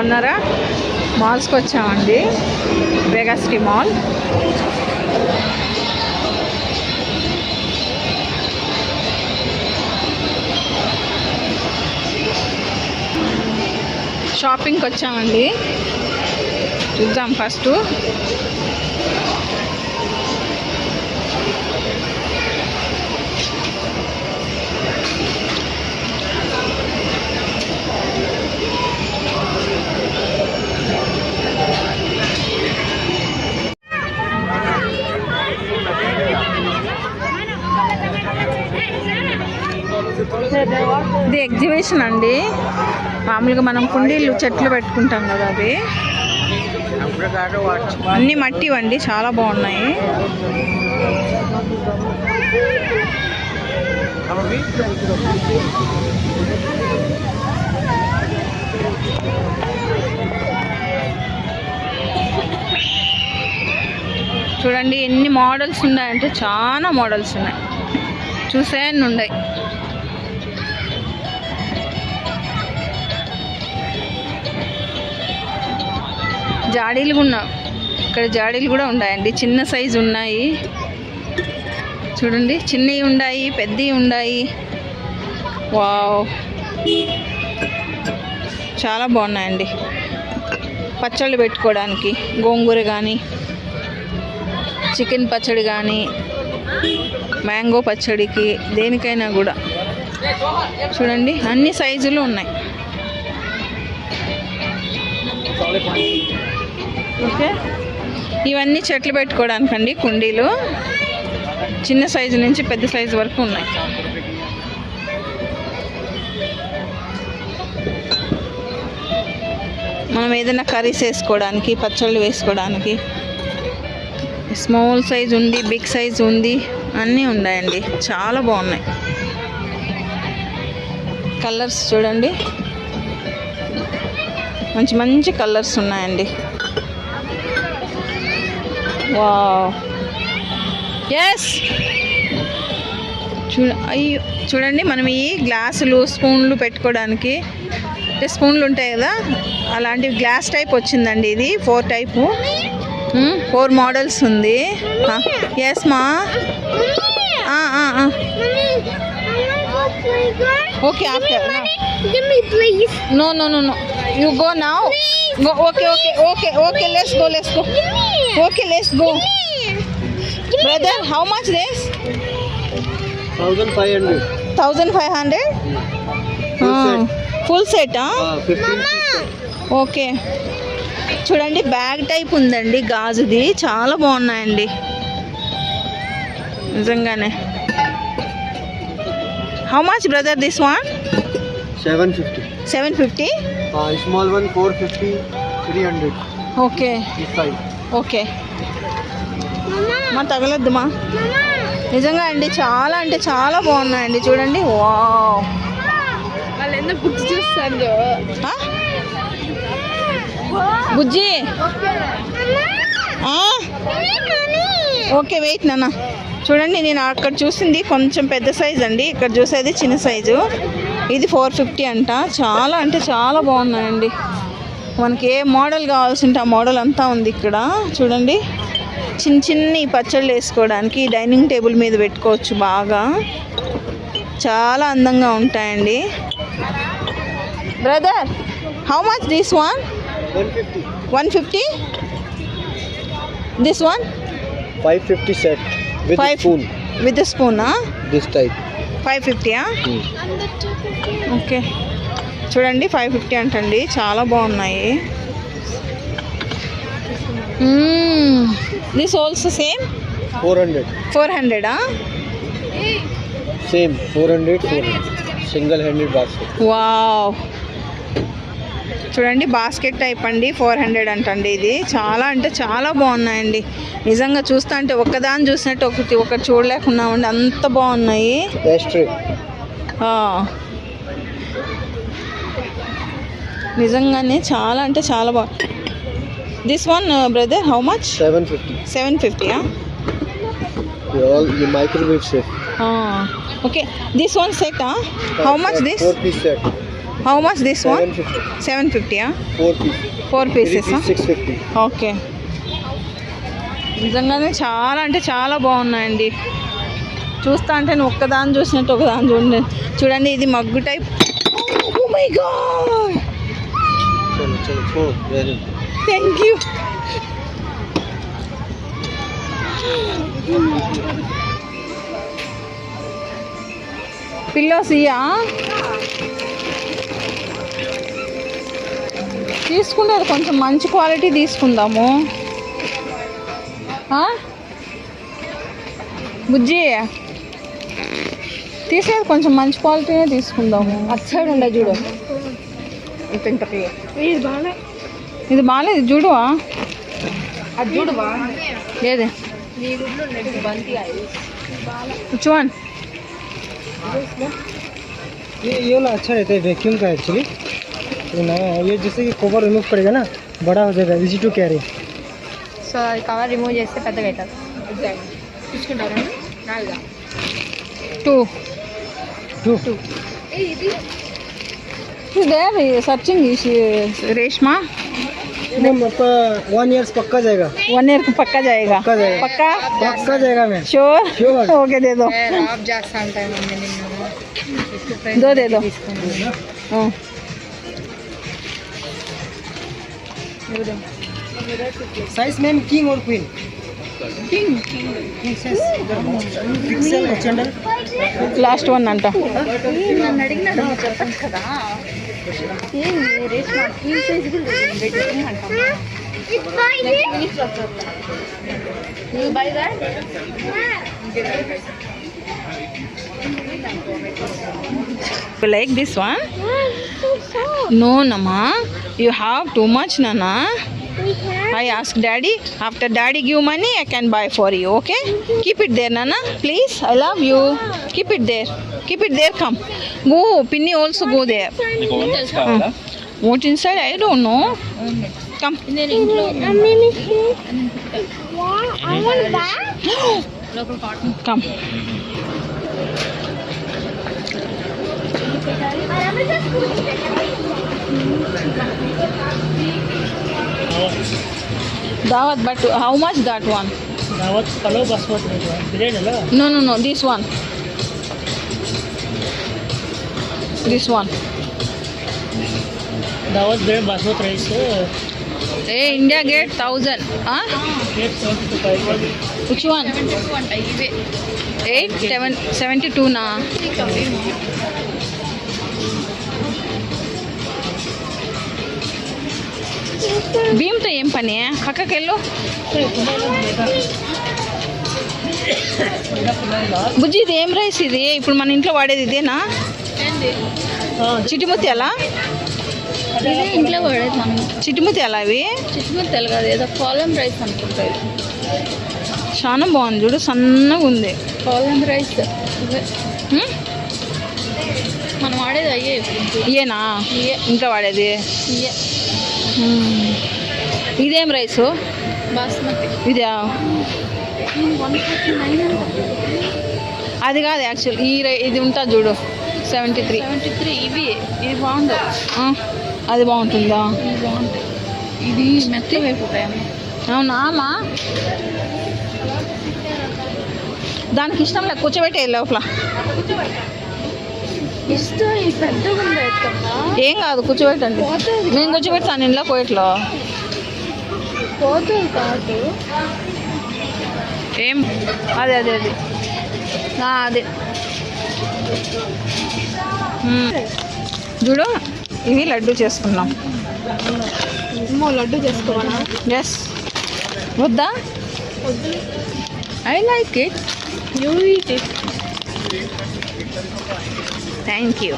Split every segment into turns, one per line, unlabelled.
బాగున్నారా? మాల్స్కి వచ్చామండి. Vega City mall. షాపింగ్కి వచ్చామండి. చూద్దాం ఫస్ట్. ఎగ్జిబిషన్ అండి. మామూలుగా మనం కుండీలు చెట్లు పెట్టుకుంటాం కదా అవి అన్ని మట్టి అండి చాలా బాగున్నాయి. చూడండి ఎన్ని మోడల్స్ ఉన్నాయంటే చాలా మోడల్స్ ఉన్నాయి. చూసే అన్ని ఉన్నాయి జాడీలు కూడా ఇక్కడ జాడీలు కూడా ఉన్నాయండి. చిన్న సైజు ఉన్నాయి. చూడండి. చిన్నవి ఉన్నాయి పెద్దవి ఉన్నాయి. వావ్. చాలా బాగున్నాయండి. పచ్చళ్ళు పెట్టుకోవడానికి గోంగూర కానీ చికెన్ పచ్చడి కానీ మ్యాంగో పచ్చడికి దేనికైనా కూడా. చూడండి. అన్ని సైజులు ఉన్నాయి. ఓకే. ఇవన్నీ చెట్లు పెట్టుకోవడానికి అండి కుండీలు. చిన్న సైజు నుంచి పెద్ద సైజు వరకు ఉన్నాయి. మనం ఏదైనా కర్రీస్ వేసుకోవడానికి పచ్చళ్ళు వేసుకోవడానికి స్మాల్ సైజ్ ఉంది బిగ్ సైజ్ ఉంది అన్నీ ఉన్నాయండి. చాలా బాగున్నాయి. కలర్స్ చూడండి. మంచి మంచి కలర్స్ ఉన్నాయండి. ఎస్ చూడ అయ్యో చూడండి మనం ఈ గ్లాసులు స్పూన్లు పెట్టుకోవడానికి అంటే స్పూన్లు ఉంటాయి కదా అలాంటి గ్లాస్ టైప్ వచ్చిందండి ఇది ఫోర్ టైపు. ఫోర్ మోడల్స్ ఉంది. ఎస్ మా okay after
no no no
no you go నా okay okay okay okay let's go let's go okay let's go brother how much this
thousand five hundred
thousand five hundred full సెటా
fifteen
okay చూడండి bag type ఉందండి గాజుది. చాలా బాగున్నాయండి. నిజంగానే. How much brother this one
seven fifty
seven fifty
small one four fifty three hundred
okay
five
okay. మా తగలొద్దుమా? నిజంగా అండి చాలా అంటే చాలా బాగున్నాయండి చూడండి. వా
గుర్తు చూస్తారు?
ఓకే వెయిట్ నాన్న. చూడండి నేను అక్కడ చూసింది కొంచెం పెద్ద సైజ్ అండి. ఇక్కడ చూసేది చిన్న సైజు. ఇది ఫోర్ ఫిఫ్టీ అంట. చాలా అంటే చాలా బాగున్నాయండి. మనకి ఏ మోడల్ కావాల్సి ఉంటే ఆ మోడల్ అంతా ఉంది ఇక్కడ. చూడండి. చిన్న చిన్ని పచ్చళ్ళు వేసుకోవడానికి డైనింగ్ టేబుల్ మీద పెట్టుకోవచ్చు బాగా. చాలా అందంగా ఉంటాయండి. Brother how
much this
one one fifty. This
one five fifty set
Five.
Spoon.
With స్పూనా
this type
five ఫిఫ్టీయా ఓకే చూడండి ఫైవ్ ఫిఫ్టీ అంటండి. చాలా బాగున్నాయి. This also same?
Four hundred
four హండ్రెడా
same four hundred single handed basket
wow చూడండి basket type అండి four hundred అంటండి ఇది. చాలా అంటే చాలా బాగున్నాయండి. నిజంగా చూస్తా అంటే ఒక్కదాన్ని చూసినట్టు ఒకటి ఒకటి చూడలేకున్నామండి అంత బాగున్నాయి
ఎస్ట్రీ
ఆ. నిజంగానే చాలా అంటే చాలా బాగుంది this one brother how much
seven fifty
seven ఫిఫ్టీయా microwave okay this one set how
much this set
how much this one
seven fifty
seven ఫిఫ్టీయా
four
pieces okay నిజంగానే చాలా అంటే చాలా బాగున్నాయండి. చూస్తా అంటే నేను ఒక్కదాన్ని చూసినట్టు ఒకదాన్ని చూడండి చూడండి ఇది mug type. Oh my god
చలో వెరీ.
థ్యాంక్ యూ పిల్లోస్ ఇయ్యా? తీసుకునేది కొంచెం మంచి క్వాలిటీ తీసుకుందాము. బుజ్జి తీసేది కొంచెం మంచి క్వాలిటీనే తీసుకుందాము. అటు సైడ్ ఉండే చూడు. ఇంత ఇంత clear.
ఇది బాగా
ఇది బాగాలేదు చూడు
అది చూడు బా
ఏది
నీ గుడ్లు ఉండే బంతి
చూడండి
ये ये वाला अच्छा रहता है वैक्यूम का एक्चुअली ये ना ये जैसे कि कवर रिमूव करेगा ना बड़ा हो जाएगा इजी टू कैरी
సో అది కవర్ రిమూవ్ చేస్తే పెద్దగా అవుతుంది తీసుకుంటారా నాలుగా
two
to
there searching Reshma
ma'am आपका वन ईयर्स पक्का जाएगा
वन ईयर को पक्का जाएगा
पक्का जाएगा
पक्का
पक्का जाएगा मैम
श्योर
Sure.
ओके दे दो
ఆఫ్ చేస్తా ఉంటాయి మమ్మీ నిన్ను
दो दे दो हाँ।
साइज मैम किंग और queen king king size pixel चैंडल
last one అంట
నన్ను అడిగినాడు నువ్వు చెప్పచ్చు కదా You buy that?
You like this one? Yeah, so no, Nama. You have too much, Nana. We have. I ask daddy. After daddy give money, I can buy for you. Okay? Keep it there, Nana. Please. I love you. Keep it there. Keep it there. Come. Go. Pinny also go there. Hmm. What inside? I don't know. Come.
I want that.
Come. Dawat, but how much that one?
Dawat palau basmati biryani la.
No, no, no. This one. This one.
Dawat biryani basmati rice.
Hey, India gate thousand. Huh?
Gate seventy two five.
Which one?
Seventy two one.
Eight seven seventy two na. భీమ్తో ఏం పని? పక్కకి వెళ్ళు బుజ్జి ఇది ఏం rice ఇది? ఇప్పుడు మన ఇంట్లో వాడేది ఇదేనా? చిటిముత్యాల?
ఇదే ఇంట్లో పడేది మనం.
చిటిముత్యాల అవి?
చిట్టుముత్తలు కాదు ఏదో కాలం రైస్ అనుకుంటా ఇది.
చాలా బాగుంది చూడు సన్నగా ఉంది.
కాలం రైస్? మనం వాడేది అయ్యే ఇయే
ఇంట్లో వాడేది?
ఇయే.
ఇదేం రైసు?
బాస్మతి.
ఇది? అది కాదు యాక్చువల్ ఈ రై- ఇది ఉంటుంది చూడు సెవెంటీ త్రీ.
సెవెంటీ త్రీ ఇవి ఇది బాగుండవు.
అది బాగుంటుందా?
ఇది మెత్తగా అయిపోతాయి
అవునా అమ్మా? దానికి ఇష్టం లేక కూర్చోబెట్టే లోపల. ఏం కాదు కూర్చోబెట్టండి. నేను కూర్చోబెడతాను ఇంట్లో కోయట్లో ఏం? అదే అదే అది. అదే. చూడు ఇవి లడ్డు చేసుకున్నాం
లడ్డు చేసుకోవాలా?
ఎస్ వద్దా? I
like it you
eat it
thank you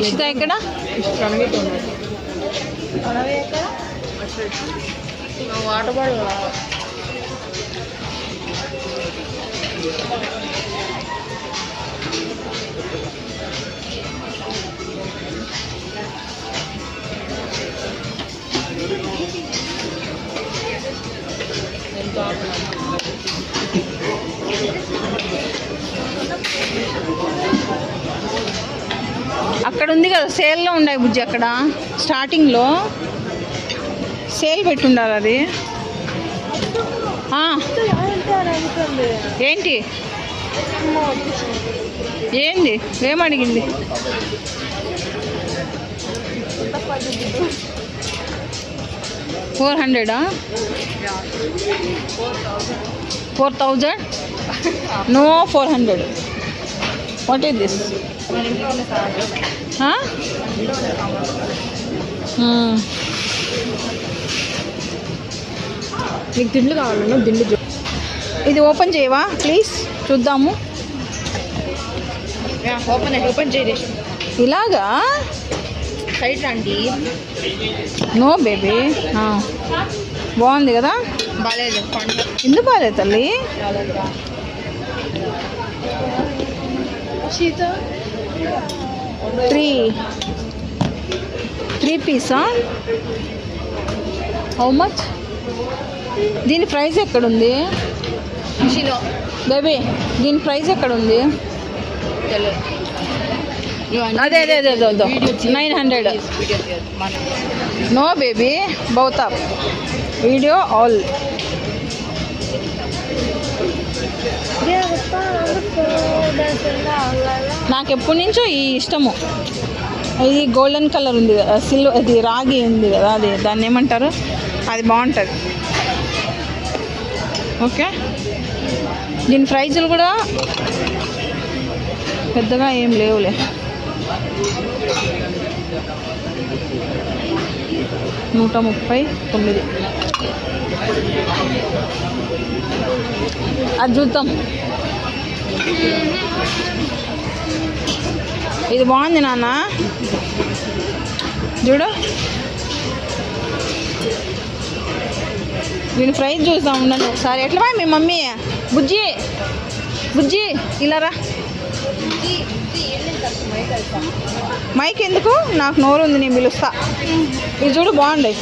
ఇష్ట ఇక్కడ
వాటర్ బాటిల్
అక్కడ ఉంది కదా సేల్లో ఉన్నాయి బుజ్జి అక్కడ స్టార్టింగ్లో. సేల్ పెట్టుండాలి అది. ఏంటి? ఏంది? ఏమడిగింది? Four హండ్రెడా? Four thousand? No four hundred. What is this
నీకు దిండ్లు కావాలన్నా దిండ్లు చూ-
ఇది ఓపెన్ చేయవా? ప్లీజ్ చూద్దాము.
ఓపెన్ ఓపెన్ చేయండి
ఇలాగా?
సైడ్ రండి
నో బేబీ. బాగుంది కదా?
బాగాలేదు
ఎందుకు బాగాలేదు తల్లి? త్రీ. త్రీ పీసా? హౌ మచ్ దీని ప్రైస్ ఎక్కడుంది? బేబీ దీని ప్రైస్ ఎక్కడుంది? అదే అదే అదే అదే nine hundred no baby both video all నాకు ఎప్పటి నుంచో ఈ ఇష్టము. ఇది గోల్డెన్ కలర్ ఉంది కదా సిల్వర్ అది రాగి ఉంది కదా అది దాన్ని ఏమంటారు? అది బాగుంటుంది. ఓకే దీని ప్రైజులు కూడా పెద్దగా ఏం లేవులే. నూట ముప్పై తొమ్మిది. అది చూద్దాం ఇది బాగుంది నాన్న. చూడు. దీని ప్రైస్ చూద్దాం ఉండండి ఒకసారి. ఎట్లా మీ మమ్మీ? బుజ్జి. బుజ్జి ఇలా రా. మైక్ ఎందుకు? నాకు నోరు ఉంది నేను పిలుస్తా. ఇది చూడు బాగుంది.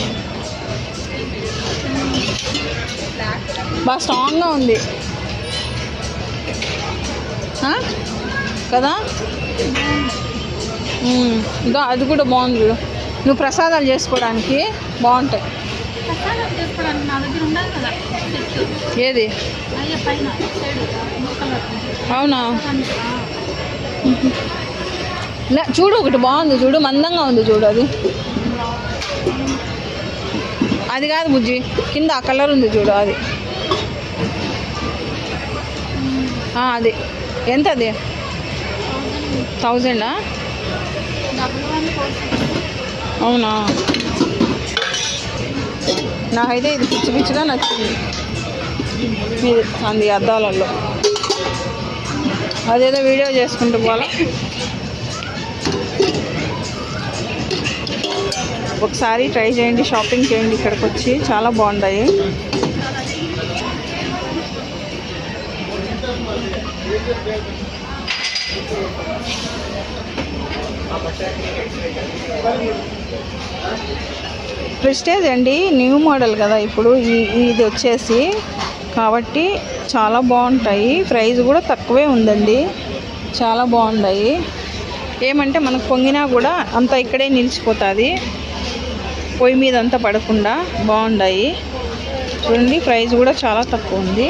బాగా స్ట్రాంగ్గా ఉంది? కదా? ఇదో అది కూడా బాగుంది చూడు. నువ్వు ప్రసాదాలు చేసుకోవడానికి బాగుంటాయి. ఏది? అవునా? చూడు ఒకటి బాగుంది చూడు మందంగా ఉంది చూడు అది. అది కాదు బుజ్జి కింద ఆ కలర్ ఉంది చూడు అది. అది. ఎంత అది థౌజండా అవునా? నాకైతే ఇది పిచ్చి పిచ్చిగా నచ్చింది. ఇది అంది అద్దాలలో. అదేదో వీడియో చేసుకుంటూ పోలా ఒకసారి ట్రై చేయండి షాపింగ్ చేయండి ఇక్కడికి వచ్చి చాలా బాగుంటాయి. ప్రిస్టేజ్ అండి న్యూ మోడల్ కదా ఇప్పుడు. ఈ ఇది వచ్చేసి కాబట్టి చాలా బాగుంటాయి. ప్రైస్ కూడా తక్కువే ఉందండి. చాలా బాగున్నాయి ఏమంటే మనకు పొంగినా కూడా అంతా ఇక్కడే నిలిచిపోతుంది. పొయ్యి మీద అంతా పడకుండా బాగున్నాయి చూడండి ప్రైస్ కూడా చాలా తక్కువ ఉంది.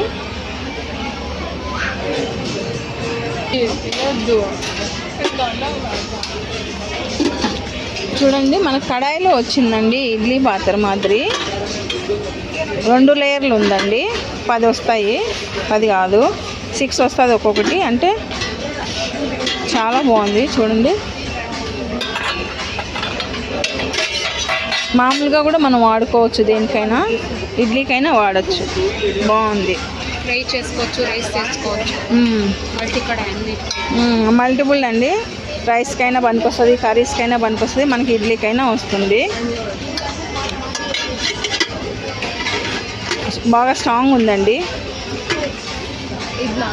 చూడండి మన కడాయిలో వచ్చిందండి ఇడ్లీ పాత్ర మాదిరి. రెండు లేయర్లు ఉందండి. పది వస్తాయి. పది కాదు. సిక్స్ వస్తుంది ఒక్కొక్కటి. అంటే చాలా బాగుంది. చూడండి. మామూలుగా కూడా మనం వాడుకోవచ్చు దేనికైనా. ఇడ్లీకైనా వాడచ్చు. బాగుంది.
ఫ్రై చేసుకోవచ్చు రైస్ చేసుకోవచ్చు.
మల్టిపుల్ అండి. రైస్కైనా పనికొస్తుంది కర్రీస్కైనా పనికొస్తుంది. మనకి ఇడ్లీకైనా వస్తుంది. బాగా స్ట్రాంగ్ ఉందండి.
ఇట్లా